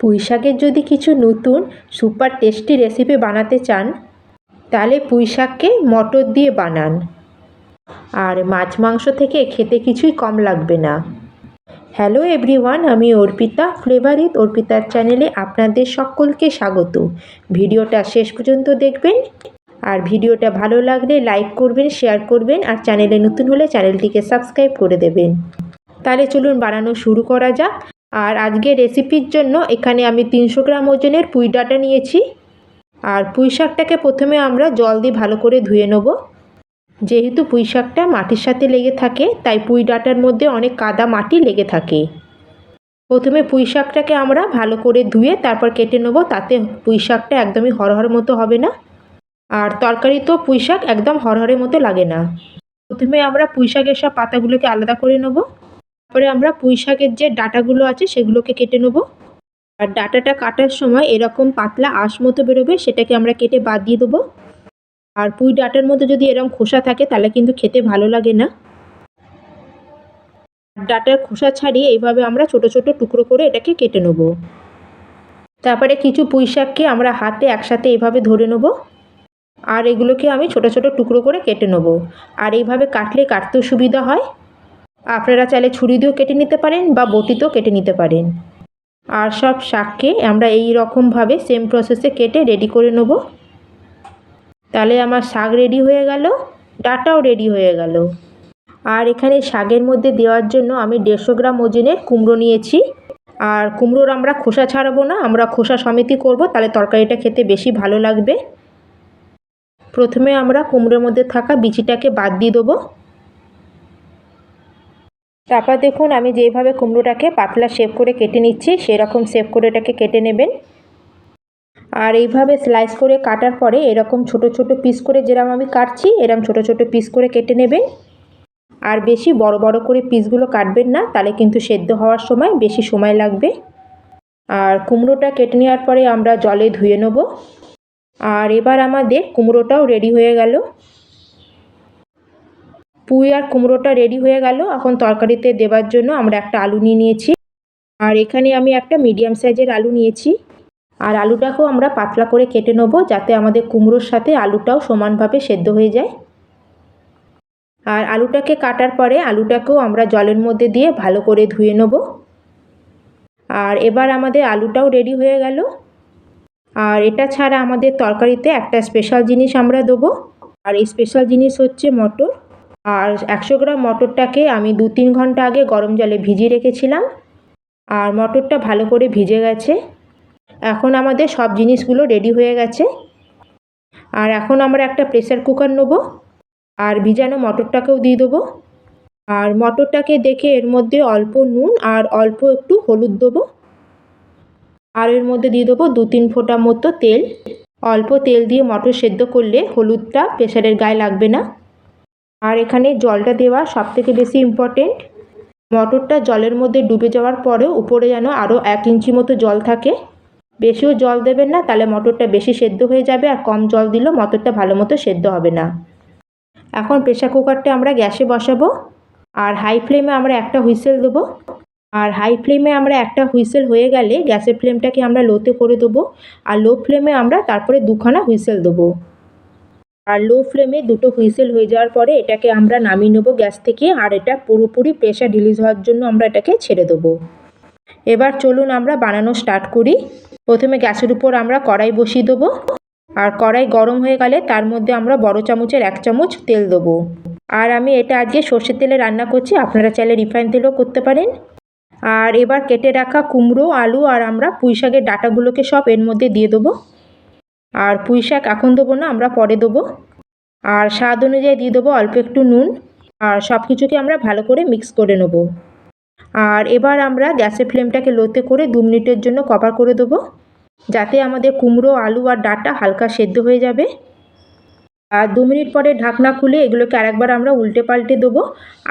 পুঁই শাকের যদি কিছু নতুন, সুপার টেস্টি রেসিপি বানাতে চান, তাহলে পুঁই শাককে মটর দিয়ে বানান। আর মাছ মাংস থেকে খেতে কিছুই কম লাগবে না। হ্যালো এভরিওয়ান আমি অর্পিতা ফ্লেভারিত অর্পিতার চ্যানেলে আপনাদের সকলকে স্বাগত। ভিডিওটা শেষ পর্যন্ত দেখবেন। আর ভিডিওটা ভালো লাগলে লাইক করবেন শেয়ার করবেন, আর চ্যানেলে নতুন হলে চ্যানেলটিকে সাবস্ক্রাইব করে দেবেন। তাহলে চলুন বানানো শুরু করা যাক। আর আজকে রেসিপির জন্য এখানে আমি তিনশো গ্রাম ওজনের পুঁই ডাঁটা নিয়েছি। আর পুঁই শাকটাকে প্রথমে আমরা জল দিয়ে ভালো করে ধুয়ে নেব। যেহেতু পুঁই শাকটা মাটির সাথে লেগে থাকে, তাই পুঁই ডাঁটার মধ্যে অনেক কাদা মাটি লেগে থাকে। প্রথমে পুঁই শাকটাকে আমরা ভালো করে ধুয়ে তারপর কেটে নেব, তাতে পুঁই শাকটা একদমই হরহর মতো হবে না। আর তরকারি তো পুঁই শাক একদম হরহরের মতো লাগে না। প্রথমে আমরা পুঁই শাকের সব পাতাগুলোকে আলাদা করে নেব। তারপরে আমরা পুঁই শাকের যে ডাটাগুলো আছে সেগুলোকে কেটে নেব। আর ডাটাটা কাটার সময় এরকম পাতলা আঁশ মতো বেরোবে, সেটাকে আমরা কেটে বাদ দিয়ে দেবো। আর পুঁই ডাঁটার মধ্যে যদি এরকম খোসা থাকে, তাহলে কিন্তু খেতে ভালো লাগে না। ডাটার খোসা ছাড়িয়ে এইভাবে আমরা ছোট ছোট টুকরো করে এটাকে কেটে নেব। তারপরে কিছু পুঁই শাককে আমরা হাতে একসাথে এইভাবে ধরে নেব। আর এগুলোকে আমি ছোট ছোট টুকরো করে কেটে নেব। আর এইভাবে কাটলে কাটতেও সুবিধা হয়। আপনারা চাইলে ছুরি দিয়েও কেটে নিতে পারেন বা বটিতেও কেটে নিতে পারেন। আর সব শাককে আমরা এই রকমভাবে সেম প্রসেসে কেটে রেডি করে নেব। তাহলে আমার শাক রেডি হয়ে গেল, ডাটাও রেডি হয়ে গেল। আর এখানে শাকের মধ্যে দেওয়ার জন্য আমি দেড়শো গ্রাম ওজনের কুমড়ো নিয়েছি। আর কুমড়োর আমরা খোসা ছাড়াবো না, আমরা খোসা সমেতই করব, তাহলে তরকারিটা খেতে বেশি ভালো লাগবে। প্রথমে আমরা কুমড়োর মধ্যে থাকা বিচিটাকে বাদ দিয়ে দেবো। তারপর দেখুন, আমি যেইভাবে কুমড়োটাকে পাতলা শেপ করে কেটে নিচ্ছি, সেরকম শেপ করে এটাকে কেটে নেবেন। আর এইভাবে স্লাইস করে কাটার পরে এরকম ছোট ছোট পিস করে যেরকম আমি কাটছি, এরকম ছোট ছোট পিস করে কেটে নেবেন। আর বেশি বড় বড় করে পিসগুলো কাটবেন না, তাহলে কিন্তু সেদ্ধ হওয়ার সময় বেশি সময় লাগবে। আর কুমড়োটা কেটে নেওয়ার পরে আমরা জলে ধুয়ে নেব। আর এবার আমাদের কুমড়োটাও রেডি হয়ে গেল। পুঁই আর কুমড়োটা রেডি হয়ে গেল। এখন তরকারিতে দেবার জন্য আমরা একটা আলু নিয়ে নিয়েছি। আর এখানে আমি একটা মিডিয়াম সাইজের আলু নিয়েছি। আর আলুটাকেও আমরা পাতলা করে কেটে নেব যাতে আমাদের কুমড়োর সাথে আলুটাও সমানভাবে সেদ্ধ হয়ে যায়। আর আলুটাকে কাটার পরে আলুটাকেও আমরা জলের মধ্যে দিয়ে ভালো করে ধুয়ে নেব। আর এবার আমাদের আলুটাও রেডি হয়ে গেল। আর এটা ছাড়া আমাদের তরকারিতে একটা স্পেশাল জিনিস আমরা দেবো। আর এই স্পেশাল জিনিস হচ্ছে মটর। আর একশো গ্রাম মটরটাকে আমি দু তিন ঘণ্টা আগে গরম জলে ভিজিয়ে রেখেছিলাম। আর মটরটা ভালো করে ভিজে গেছে। এখন আমাদের সব জিনিসগুলো রেডি হয়ে গেছে। আর এখন আমরা একটা প্রেসার কুকার নেব। আর ভিজানো মটরটাকেও দিয়ে দেবো। আর মটরটাকে দেখে এর মধ্যে অল্প নুন আর অল্প একটু হলুদ দেবো। আর এর মধ্যে দিয়ে দেবো দু তিন ফোঁটা মতো তেল। অল্প তেল দিয়ে মটর সেদ্ধ করলে হলুদটা প্রেশারের গায়ে লাগবে না। আর এখানে জলটা দেওয়া সবথেকে বেশি ইম্পর্টেন্ট মটরটা জলের মধ্যে ডুবে যাওয়ার পরেও উপরে যেন আরও এক ইঞ্চি মতো জল থাকে। বেশিও জল দেবেন না, তাহলে মটরটা বেশি সেদ্ধ হয়ে যাবে আর কম জল দিলেও মটরটা ভালো মতো সেদ্ধ হবে না। এখন প্রেশার কুকারটা আমরা গ্যাসে বসাবো। আর হাই ফ্লেমে আমরা একটা হুইসেল দেবো। আর হাই ফ্লেমে আমরা একটা হুইসেল হয়ে গেলে গ্যাসের ফ্লেমটাকে আমরা লোতে করে দেবো। আর লো ফ্লেমে আমরা তারপরে দুখানা হুইসেল দেবো। আর লো ফ্লেমে দুটো হুইসেল হয়ে যাওয়ার পরে এটাকে আমরা নামিয়ে নেব গ্যাস থেকে, আর এটা পুরোপুরি প্রেশার রিলিজ হওয়ার জন্য আমরা এটাকে ছেড়ে দেবো। এবার চলুন আমরা বানানো স্টার্ট করি। প্রথমে গ্যাসের উপর আমরা কড়াই বসিয়ে দেবো। আর কড়াই গরম হয়ে গেলে তার মধ্যে আমরা বড় চামচের এক চামচ তেল দেবো। আর আমি এটা আজকে সর্ষের তেলে রান্না করছি, আপনারা চাইলে রিফাইন তেলও করতে পারেন। আর এবার কেটে রাখা কুমড়ো, আলু, আর আমরা পুঁই শাকের ডাটাগুলোকে সব এর মধ্যে দিয়ে দেবো। আর পুঁই শাক এখন দেবো না, আমরা পরে দেবো। আর স্বাদ অনুযায়ী দিয়ে দেবো অল্প একটু নুন, আর সব কিছুকে আমরা ভালো করে মিক্স করে নেব। আর এবার আমরা গ্যাসের ফ্লেমটাকে লোতে করে দু মিনিটের জন্য কভার করে দেবো, যাতে আমাদের কুমড়ো, আলু আর ডাটা হালকা সেদ্ধ হয়ে যাবে। আর দু মিনিট পরে ঢাকনা খুলে এগুলোকে আরেকবার আমরা উল্টে পাল্টে দেবো।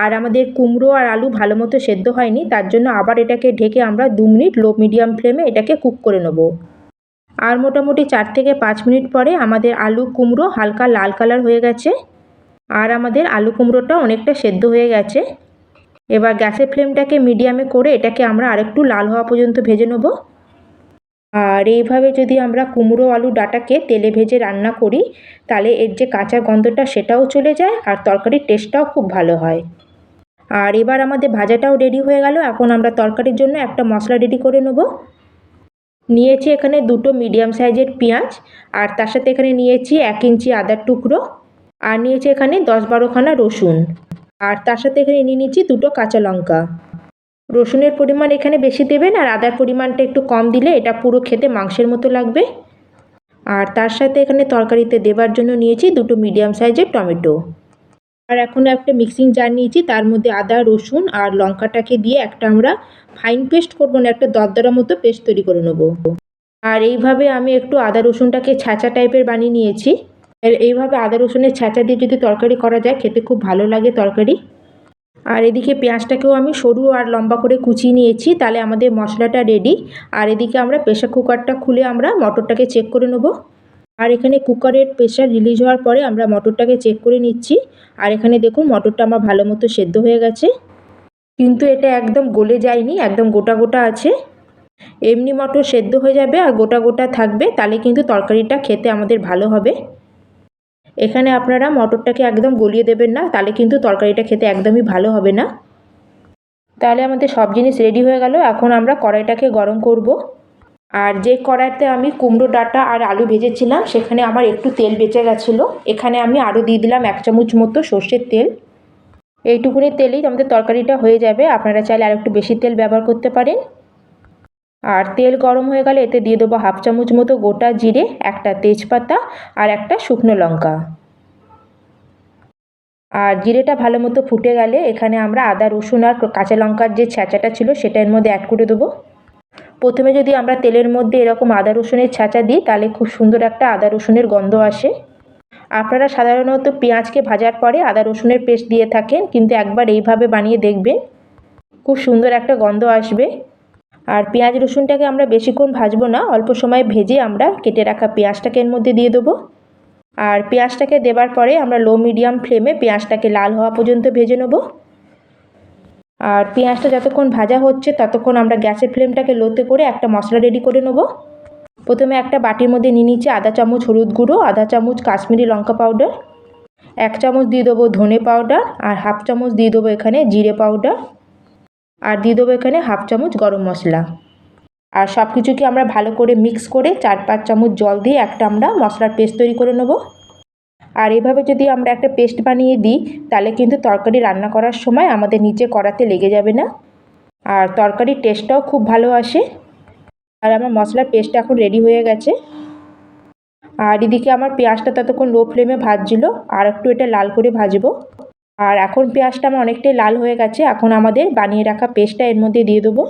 আর আমাদের কুমড়ো আর আলু ভালো মতো সেদ্ধ হয়নি, তার জন্য আবার এটাকে ঢেকে আমরা দু মিনিট লো মিডিয়াম ফ্লেমে এটাকে কুক করে নেব। আর মোটামুটি চার থেকে পাঁচ মিনিট পরে আমাদের আলু কুমড়ো হালকা লাল কালার হয়ে গেছে। আর আমাদের আলু কুমড়োটা অনেকটা সেদ্ধ হয়ে গেছে। এবার গ্যাসের ফ্লেমটাকে মিডিয়ামে করে এটাকে আমরা আরেকটু লাল হওয়া পর্যন্ত ভেজে নেব। আর এইভাবে যদি আমরা কুমড়ো আলু ডাটাকে তেলে ভেজে রান্না করি, তাহলে এর যে কাঁচা গন্ধটা সেটাও চলে যায় আর তরকারির টেস্টটাও খুব ভালো হয়। আর এবার আমাদের ভাজাটাও রেডি হয়ে গেল। এখন আমরা তরকারির জন্য একটা মশলা রেডি করে নেব। নিয়েছি এখানে দুটো মিডিয়াম সাইজের পেঁয়াজ, আর তার সাথে এখানে নিয়েছি এক ইঞ্চি আদার টুকরো, আর নিয়েছি এখানে দশ বারোখানা রসুন, আর তার সাথে এখানে নিয়ে নিচ্ছি দুটো কাঁচা লঙ্কা। রসুনের পরিমাণ এখানে বেশি দেবেন, আর আদার পরিমাণটা একটু কম দিলে এটা পুরো খেতে মাংসের মতো লাগবে। আর তার সাথে এখানে তরকারিতে দেবার জন্য নিয়েছি দুটো মিডিয়াম সাইজের টমেটো। আর এখন একটা মিক্সিং জার নিয়েছি, তার মধ্যে আদা, রসুন আর লঙ্কাটাকে দিয়ে একটা আমরা ফাইন পেস্ট করব না, একটা দরদরা মতো পেস্ট তৈরি করে নেব। আর এইভাবে আমি একটু আদা, রসুনটাকে ছ্যাঁচা টাইপের বানিয়ে নিয়েছি। আর এইভাবে আদা, রসুনের ছ্যাঁচা দিয়ে যদি তরকারি করা যায়, খেতে খুব ভালো লাগে তরকারি। আর এদিকে পেঁয়াজটাকেও আমি সরু আর লম্বা করে কুচিয়ে নিয়েছি, তাহলে আমাদের মশলাটা রেডি আর এদিকে আমরা প্রেশার কুকারটা খুলে আমরা মটরটাকে চেক করে নেব। আর এখানে কুকারের প্রেশার রিলিজ হওয়ার পরে আমরা মটরটাকে চেক করে নিচ্ছি। আর এখানে দেখুন মটরটা আমার ভালো মতো সেদ্ধ হয়ে গেছে। কিন্তু এটা একদম গলে যায়নি, একদম গোটা গোটা আছে। এমনি মটর সেদ্ধ হয়ে যাবে আর গোটা গোটা থাকবে, তাহলে কিন্তু তরকারিটা খেতে আমাদের ভালো হবে। এখানে আপনারা মটরটাকে একদম গলিয়ে দেবেন না, তাহলে কিন্তু তরকারিটা খেতে একদমই ভালো হবে না। তাহলে আমাদের সব জিনিস রেডি হয়ে গেল, এখন আমরা কড়াইটাকে গরম করব। আর যে কড়াইতে আমি কুমড়ো, ডাঁটা আর আলু ভেজেছিলাম, সেখানে আমার একটু তেল বেঁচে গেছিল। এখানে আমি আরও দিয়ে দিলাম এক চামচ মতো সর্ষের তেল। এইটুকুনি তেলেই আমাদের তরকারিটা হয়ে যাবে। আপনারা চাইলে আর একটু বেশি তেল ব্যবহার করতে পারেন। আর তেল গরম হয়ে গেলে এতে দিয়ে দেবো হাফ চামচ মতো গোটা জিরে, একটা তেজপাতা আর একটা শুকনো লঙ্কা। আর জিরেটা ভালো মতো ফুটে গেলে এখানে আমরা আদা, রসুন আর কাঁচা লঙ্কার যে ছ্যাঁচাটা ছিল সেটা এর মধ্যে অ্যাড করে দেবো। প্রথমে যদি আমরা তেলের মধ্যে এরকম আদা রসুনের ছাঁচা দিই, তাহলে খুব সুন্দর একটা আদা রসুনের গন্ধ আসে। আপনারা সাধারণত পেঁয়াজকে ভাজার পরে আদা রসুনের পেস্ট দিয়ে থাকেন, কিন্তু একবার এইভাবে বানিয়ে দেখবেন, খুব সুন্দর একটা গন্ধ আসবে। আর পেঁয়াজ রসুনটাকে আমরা বেশিক্ষণ ভাজবো না, অল্প সময় ভেজে আমরা কেটে রাখা পেঁয়াজটাকে এর মধ্যে দিয়ে দেবো। আর পেঁয়াজটাকে দেবার পরে আমরা লো মিডিয়াম ফ্লেমে পেঁয়াজটাকে লাল হওয়া পর্যন্ত ভেজে নেব। আর পেঁয়াজটা যতক্ষণ ভাজা হচ্ছে ততক্ষণ আমরা গ্যাসের ফ্লেমটাকে লোতে করে একটা মশলা রেডি করে নেব। প্রথমে একটা বাটির মধ্যে নিয়ে নিচ্ছি আধা চামচ হলুদ গুঁড়ো, আধা চামচ কাশ্মীরি লঙ্কা পাউডার এক চামচ দিয়ে দেবো ধনে পাউডার আর হাফ চামচ দিয়ে দেবো এখানে জিরে পাউডার আর দিয়ে দেবো এখানে হাফ চামচ গরম মশলা। আর সব কিছুকে আমরা ভালো করে মিক্স করে চার পাঁচ চামচ জল দিয়ে একটা আমরা মশলার পেস্ট তৈরি করে নেব। আর এভাবে যদি আমরা একটা পেস্ট বানিয়ে দিই, তাহলে কিন্তু তরকারি রান্না করার সময় আমাদের নিচে কড়াতে লেগে যাবে না। আর তরকারির টেস্টটাও খুব ভালো আসে। আর আমার মশলার পেস্টটা এখন রেডি হয়ে গেছে। আর এদিকে আমার পেঁয়াজটা ততক্ষণ লো ফ্লেমে ভাজছিল, আর একটু এটা লাল করে ভাজবো। আর এখন পেঁয়াজটা আমার অনেকটাই লাল হয়ে গেছে, এখন আমাদের বানিয়ে রাখা পেস্টটা এর মধ্যে দিয়ে দেবো।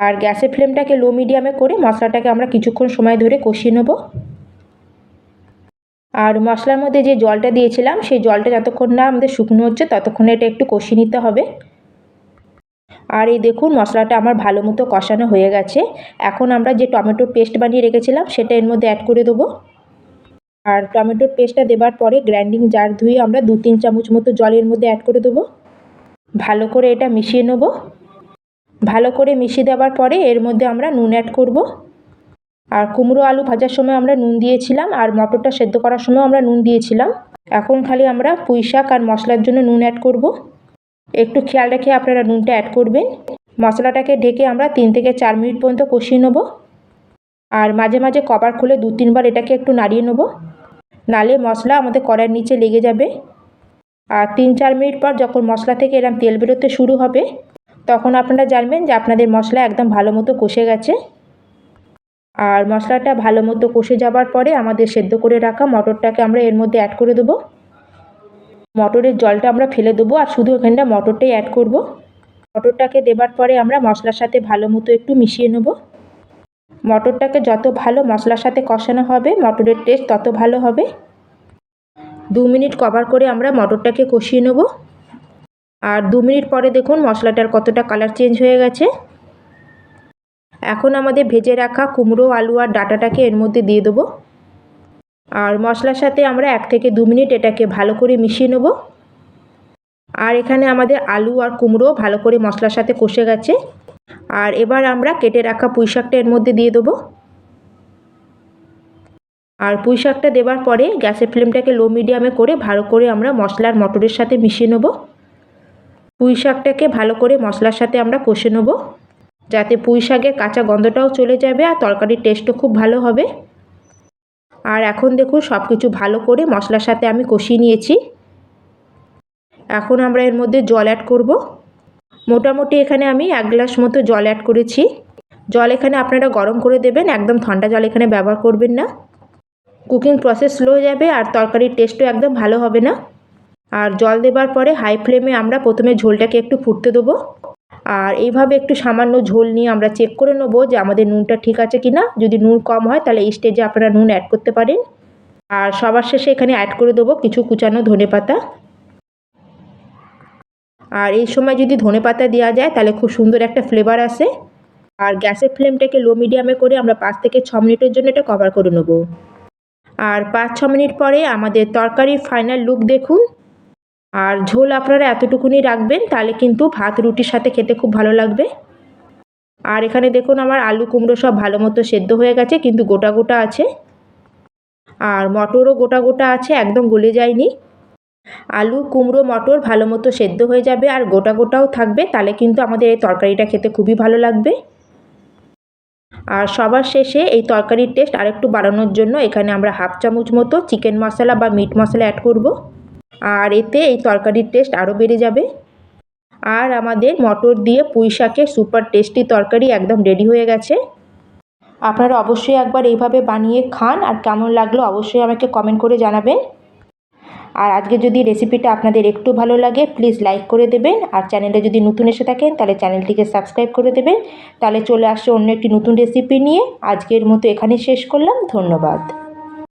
আর গ্যাসের ফ্লেমটাকে লো মিডিয়ামে করে মশলাটাকে আমরা কিছুক্ষণ সময় ধরে কষিয়ে নেব। আর মশলার মধ্যে যে জলটা দিয়েছিলাম, সেই জলটা যতক্ষণ না আমাদের শুকনো হচ্ছে, ততক্ষণে এটা একটু কষিয়ে নিতে হবে। আর এই দেখুন, মশলাটা আমার ভালো মতো কষানো হয়ে গেছে। এখন আমরা যে টমেটোর পেস্ট বানিয়ে রেখেছিলাম, সেটা এর মধ্যে অ্যাড করে দেবো। আর টমেটোর পেস্টটা দেবার পরে গ্রাইন্ডিং জার ধুয়ে আমরা দু তিন চামচ মতো জলের মধ্যে অ্যাড করে দেবো। ভালো করে এটা মিশিয়ে নেব। ভালো করে মিশিয়ে দেওয়ার পরে এর মধ্যে আমরা নুন অ্যাড করব। আর কুমড়ো আলু ভাজার সময় আমরা নুন দিয়েছিলাম আর মটরটা সেদ্ধ করার সময় আমরা নুন দিয়েছিলাম। এখন খালি আমরা পুঁই শাক আর মশলার জন্য নুন অ্যাড করব। একটু খেয়াল রেখে আপনারা নুনটা অ্যাড করবেন। মশলাটাকে ঢেকে আমরা তিন থেকে চার মিনিট পর্যন্ত কষিয়ে নেব। আর মাঝে মাঝে কভার খুলে দু তিনবার এটাকে একটু নাড়িয়ে নেব। নালে মশলা আমাদের কড়াইয়ের নিচে লেগে যাবে। আর তিন চার মিনিট পর যখন মশলা থেকে এরম তেল বেরোতে শুরু হবে, তখন আপনারা জানবেন যে আপনাদের মশলা একদম ভালো মতো কষে গেছে। আর মশলাটা ভালো মতো কষে যাবার পরে আমাদের সেদ্ধ করে রাখা মটরটাকে আমরা এর মধ্যে অ্যাড করে দেবো। মটরের জলটা আমরা ফেলে দেবো আর শুধু এখানটা মটরটাই অ্যাড করব। মটরটাকে দেবার পরে আমরা মশলার সাথে ভালো মতো একটু মিশিয়ে নেব। মটরটাকে যত ভালো মশলার সাথে কষানো হবে, মটরের টেস্ট তত ভালো হবে। দু মিনিট কভার করে আমরা মটরটাকে কষিয়ে নেব। আর দু মিনিট পরে দেখুন মশলাটার কতটা কালার চেঞ্জ হয়ে গেছে। এখন আমাদের ভেজে রাখা কুমড়ো, আলু আর ডাটাটাকে এর মধ্যে দিয়ে দেবো। আর মশলার সাথে আমরা এক থেকে দু মিনিট এটাকে ভালো করে মিশিয়ে নেব। আর এখানে আমাদের আলু আর কুমড়ো ভালো করে মশলার সাথে কষে গেছে। আর এবার আমরা কেটে রাখা পুঁই শাকটা এর মধ্যে দিয়ে দেবো। আর পুঁই শাকটা দেওয়ার পরে গ্যাসের ফ্লেমটাকে লো মিডিয়ামে করে ভালো করে আমরা মশলার মটরের সাথে মিশিয়ে নেব। পুঁই শাকটাকে ভালো করে মশলার সাথে আমরা কষে নেব। যাতে পুঁই শাকের কাঁচা গন্ধটাও চলে যাবে আর তরকারির টেস্টও খুব ভালো হবে। আর এখন দেখুন সব কিছু ভালো করে মশলার সাথে আমি কষিয়ে নিয়েছি। এখন আমরা এর মধ্যে জল অ্যাড করব। মোটামুটি এখানে আমি এক গ্লাস মতো জল অ্যাড করেছি। জল এখানে আপনারা গরম করে দেবেন, একদম ঠান্ডা জল এখানে ব্যবহার করবেন না। কুকিং প্রসেস স্লো যাবে আর তরকারির টেস্টও একদম ভালো হবে না। আর জল দেবার পরে হাই ফ্লেমে আমরা প্রথমে ঝোলটাকে একটু ফুটতে দেবো। আর এইভাবে একটু সামান্য ঝোল নিয়ে আমরা চেক করে নেব যে আমাদের নুনটা ঠিক আছে কি না যদি নুন কম হয় তাহলে এই স্টেজে আপনারা নুন অ্যাড করতে পারেন। আর সবার শেষে এখানে অ্যাড করে দেবো কিছু কুচানো ধনে পাতা। আর এই সময় যদি ধনে পাতা দেওয়া যায় তাহলে খুব সুন্দর একটা ফ্লেভার আসে। আর গ্যাসের ফ্লেমটাকে লো মিডিয়ামে করে আমরা পাঁচ থেকে ছ মিনিটের জন্য এটা কভার করে নেব। আর পাঁচ ছ মিনিট পরে আমাদের তরকারির ফাইনাল লুক দেখুন। আর ঝোল আপনারা এতটুকুনি রাখবেন, তাহলে কিন্তু ভাত, রুটির সাথে খেতে খুব ভালো লাগবে। আর এখানে দেখুন আমার আলু কুমড়ো সব ভালো মতো সেদ্ধ হয়ে গেছে, কিন্তু গোটা গোটা আছে। আর মটরও গোটা গোটা আছে, একদম গলে যায়নি। আলু, কুমড়ো, মটর ভালো মতো সেদ্ধ হয়ে যাবে আর গোটা গোটাও থাকবে, তাহলে কিন্তু আমাদের এই তরকারিটা খেতে খুবই ভালো লাগবে। আর সবার শেষে এই তরকারির টেস্ট আরেকটু বাড়ানোর জন্য এখানে আমরা হাফ চামচ মতো চিকেন মশলা বা মিট মশলা অ্যাড করব। আর এতে এই তরকারির টেস্ট আরও বেড়ে যাবে। আর আমাদের মটর দিয়ে পুঁই শাকের সুপার টেস্টি তরকারি একদম রেডি হয়ে গেছে। আপনারা অবশ্যই একবার এইভাবে বানিয়ে খান আর কেমন লাগল অবশ্যই আমাকে কমেন্ট করে জানাবেন। আর আজকে যদি রেসিপিটা আপনাদের একটু ভালো লাগে প্লিজ লাইক করে দেবেন। আর চ্যানেলে যদি নতুন এসে থাকেন, তাহলে চ্যানেলটিকে সাবস্ক্রাইব করে দেবেন। তাহলে চলে আসছে অন্য একটি নতুন রেসিপি নিয়ে। আজকের মতো এখানেই শেষ করলাম। ধন্যবাদ।